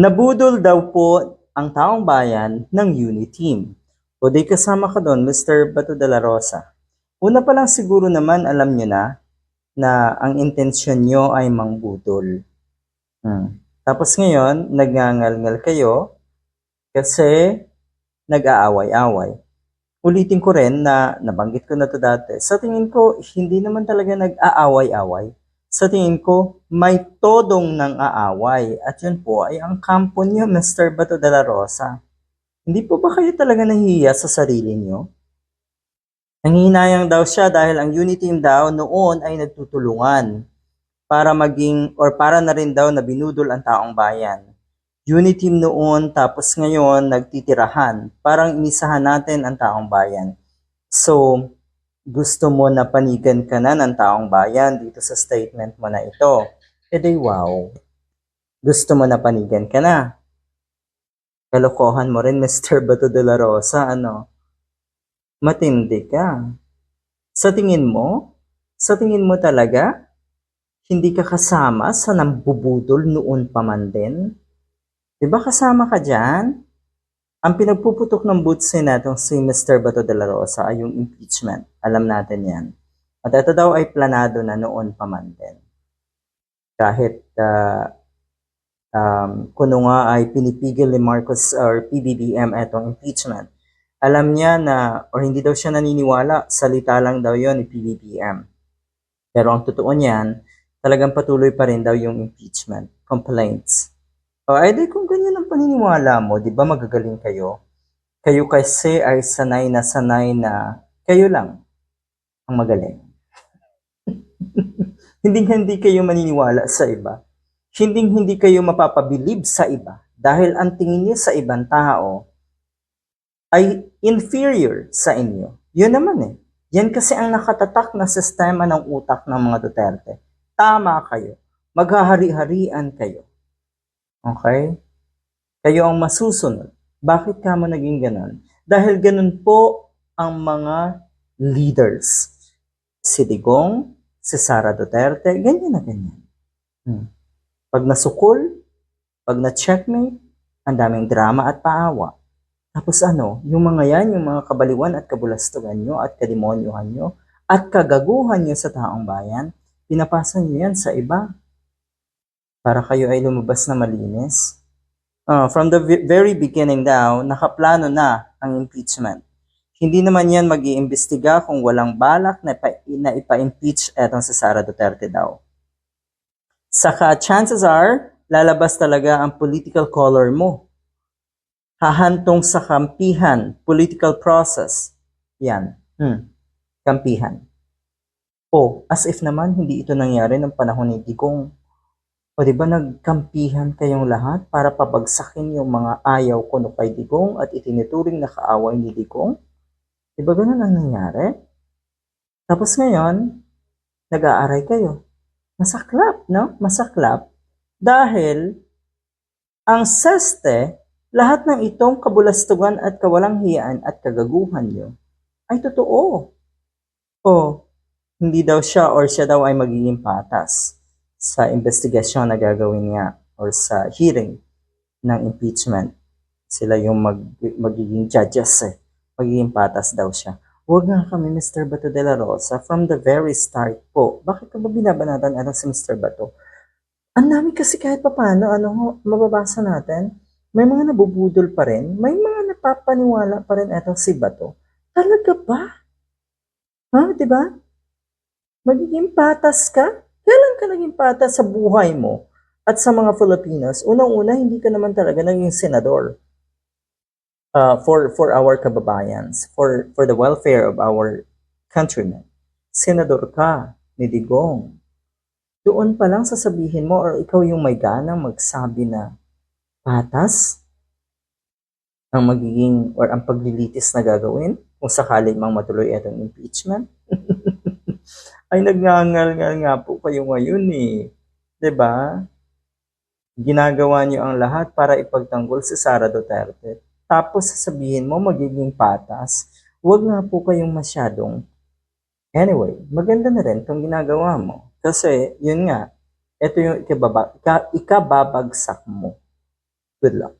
Nabudol daw po ang taong bayan ng Uniteam. O di kasama ka doon, Mr. Bato de la Rosa. Una pa lang siguro naman alam nyo na na ang intensyon nyo ay mangbudol. Hmm. Tapos ngayon, nagngangalngal kayo kasi nag-aaway-away. Ulitin ko rin na nabanggit ko na to dati. Sa tingin ko, hindi naman talaga nag-aaway-away. Sa tingin ko, may todong nang aaway. At yun po ay ang kampo niyo, Mr. Bato de la Rosa. Hindi po ba kayo talaga nahihiya sa sarili niyo? Nanghihinayang daw siya dahil ang unity team daw noon ay nagtutulungan para maging or para na rin daw na binudol ang taong bayan. Unity team noon tapos ngayon nagtitirahan. Parang inisahan natin ang taong bayan. So, gusto mo na panigan ka na ng taong bayan dito sa statement mo na ito. E di wow. Gusto mo na panigan ka na. Kalokohan mo rin, Mr. Bato de la Rosa, ano? Matindi ka. Sa tingin mo? Sa tingin mo talaga? Hindi ka kasama sa nambubudol noon pa man din? Di ba kasama ka dyan? Ang pinagpuputok ng butsi natong si Mr. Bato de la Rosa ay yung impeachment. Alam natin yan. At ito daw ay planado na noon pa man din. Kahit uh, um, kuno nga ay pinipigil ni Marcos or PBBM itong impeachment alam niya na, or hindi daw siya naniniwala, salita lang daw yon ni PBBM. Pero ang totoo niyan, talagang patuloy pa rin daw yung impeachment, complaints. O ay di kung ganyan ang paniniwala mo, di ba magagaling kayo? Kayo kasi ay sanay na sanay na kayo lang ang magaling. hindi hindi kayo maniniwala sa iba. Hindi hindi kayo mapapabilib sa iba dahil ang tingin niyo sa ibang tao ay inferior sa inyo. Yun naman eh. Yan kasi ang nakatatak na sistema ng utak ng mga Duterte. Tama kayo. Maghahari-harian kayo. Okay? Kayo ang masusunod. Bakit ka mo naging ganon? Dahil ganun po ang mga leaders. Si Digong, si Sara Duterte, ganyan na ganyan. Hmm. Pag nasukol, pag na-checkmate, ang daming drama at paawa. Tapos ano, yung mga yan, yung mga kabaliwan at kabulastugan nyo at kademonyohan nyo at kagaguhan nyo sa taong bayan, pinapasa nyo yan sa iba para kayo ay lumabas na malinis. Uh, from the very beginning daw, nakaplano na ang impeachment. Hindi naman yan mag iimbestiga kung walang balak na, ipa, na ipa-impeach etong si Sara Duterte daw. Saka chances are, lalabas talaga ang political color mo hahantong sa kampihan, political process. Yan. Hmm. Kampihan. O, as if naman hindi ito nangyari ng panahon ni Digong. O di ba nagkampihan kayong lahat para pabagsakin yung mga ayaw ko no kay Digong at itinuturing na kaaway ni Digong? Di ba ganun ang nangyari? Tapos ngayon, nag-aaray kayo. Masaklap, no? Masaklap. Dahil ang seste lahat ng itong kabulastugan at kawalang hiyaan at kagaguhan niyo ay totoo. O hindi daw siya or siya daw ay magiging patas sa investigasyon na gagawin niya or sa hearing ng impeachment. Sila yung mag, magiging judges eh. Magiging patas daw siya. Huwag nga kami, Mr. Bato de la Rosa, from the very start po. Bakit ka ba binabanatan ano si Mr. Bato? Ang dami kasi kahit pa paano, ano, mababasa natin may mga nabubudol pa rin, may mga napapaniwala pa rin eto si Bato. Talaga ba? Ha, di ba? Magiging patas ka? Kailan ka naging patas sa buhay mo at sa mga Filipinos? Unang-una, hindi ka naman talaga naging senador uh, for for our kababayans, for for the welfare of our countrymen. Senador ka ni Digong. Doon pa lang sasabihin mo or ikaw yung may ganang magsabi na patas ang magiging or ang paglilitis na gagawin kung sakaling mang matuloy itong impeachment. Ay nagngangal-ngal nga po kayo ngayon eh. ba? Ginagawa niyo ang lahat para ipagtanggol si Sara Duterte. Tapos sasabihin mo magiging patas. Huwag nga po kayong masyadong Anyway, maganda na rin itong ginagawa mo. Kasi, yun nga, ito yung ikababa, ikababagsak mo Good luck.